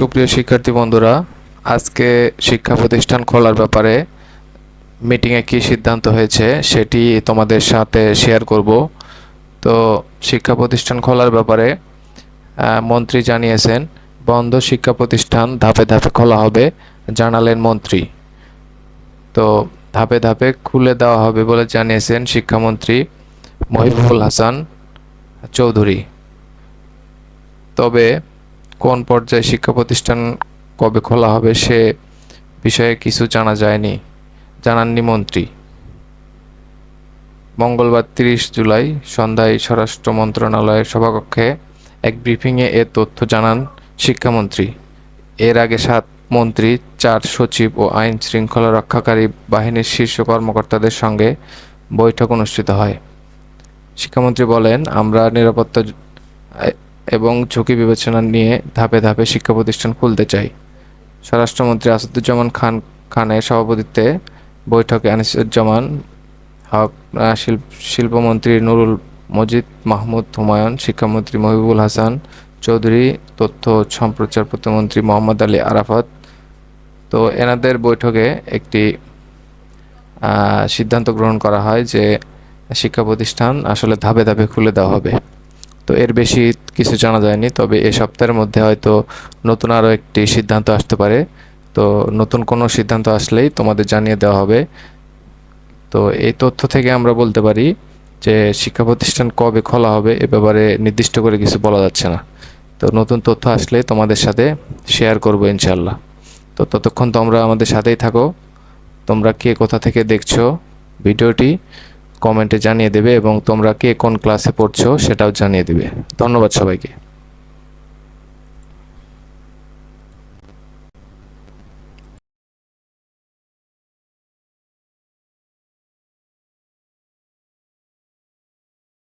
সুপ্রিয় শিক্ষার্থী বন্ধুরা, আজকে শিক্ষা প্রতিষ্ঠান খোলার ব্যাপারে মিটিংয়ে কি সিদ্ধান্ত হয়েছে সেটি তোমাদের সাথে শেয়ার করব। তো শিক্ষা প্রতিষ্ঠান খোলার ব্যাপারে মন্ত্রী জানিয়েছেন, বন্ধ শিক্ষা প্রতিষ্ঠান ধাপে ধাপে খোলা হবে, জানালেন মন্ত্রী। তো ধাপে ধাপে খুলে দেওয়া হবে বলে জানিয়েছেন শিক্ষামন্ত্রী মহিবুল হাসান চৌধুরী। তবে কোন পর্যায়ে শিক্ষা প্রতিষ্ঠান কবে খোলা হবে সে বিষয়ে কিছু জানা যায়নি। জানাননি মন্ত্রী। মঙ্গলবার তিরিশ জুলাই সন্ধ্যায় স্বরাষ্ট্র মন্ত্রণালয়ের সভাকক্ষে এক ব্রিফিংয়ে এ তথ্য জানান শিক্ষামন্ত্রী। এর আগে সাত মন্ত্রী, চার সচিব ও আইন শৃঙ্খলা রক্ষাকারী বাহিনীর শীর্ষ কর্মকর্তাদের সঙ্গে বৈঠক অনুষ্ঠিত হয়। শিক্ষামন্ত্রী বলেন, আমরা নিরাপত্তা এবং ঝুঁকি বিবেচনা নিয়ে ধাপে ধাপে শিক্ষা প্রতিষ্ঠান খুলতে চাই। স্বরাষ্ট্রমন্ত্রী আসাদুজ্জামান খান খানের সভাপতিত্বে বৈঠকে আনিসুজ্জামান শিল্পমন্ত্রী নুরুল মজিদ, মাহমুদ হুমায়ুন, শিক্ষামন্ত্রী মহিবুল হাসান চৌধুরী, তথ্য সম্প্রচার প্রতিমন্ত্রী মোহাম্মদ আলী আরাফাত। তো এনাদের বৈঠকে একটি সিদ্ধান্ত গ্রহণ করা হয় যে শিক্ষা প্রতিষ্ঠান আসলে ধাপে ধাপে খুলে দেওয়া হবে। তো এর বেশি কিছু জানা যায়নি, তবে এ সপ্তাহের মধ্যে হয়তো নতুন আরও একটি সিদ্ধান্ত আসতে পারে। তো নতুন কোনো সিদ্ধান্ত আসলেই তোমাদের জানিয়ে দেওয়া হবে। তো এই তথ্য থেকে আমরা বলতে পারি যে শিক্ষা প্রতিষ্ঠান কবে খোলা হবে এ ব্যাপারে নির্দিষ্ট করে কিছু বলা যাচ্ছে না। তো নতুন তথ্য আসলে তোমাদের সাথে শেয়ার করব ইনশাল্লাহ তো ততক্ষণ তোমরা আমাদের সাথেই থাকো। তোমরা কে কোথা থেকে দেখছ ভিডিওটি কমেন্টে জানিয়ে দেবে এবং তোমরা কে কোন ক্লাসে পড়ছো সেটাও জানিয়ে দেবে। ধন্যবাদ সবাইকে।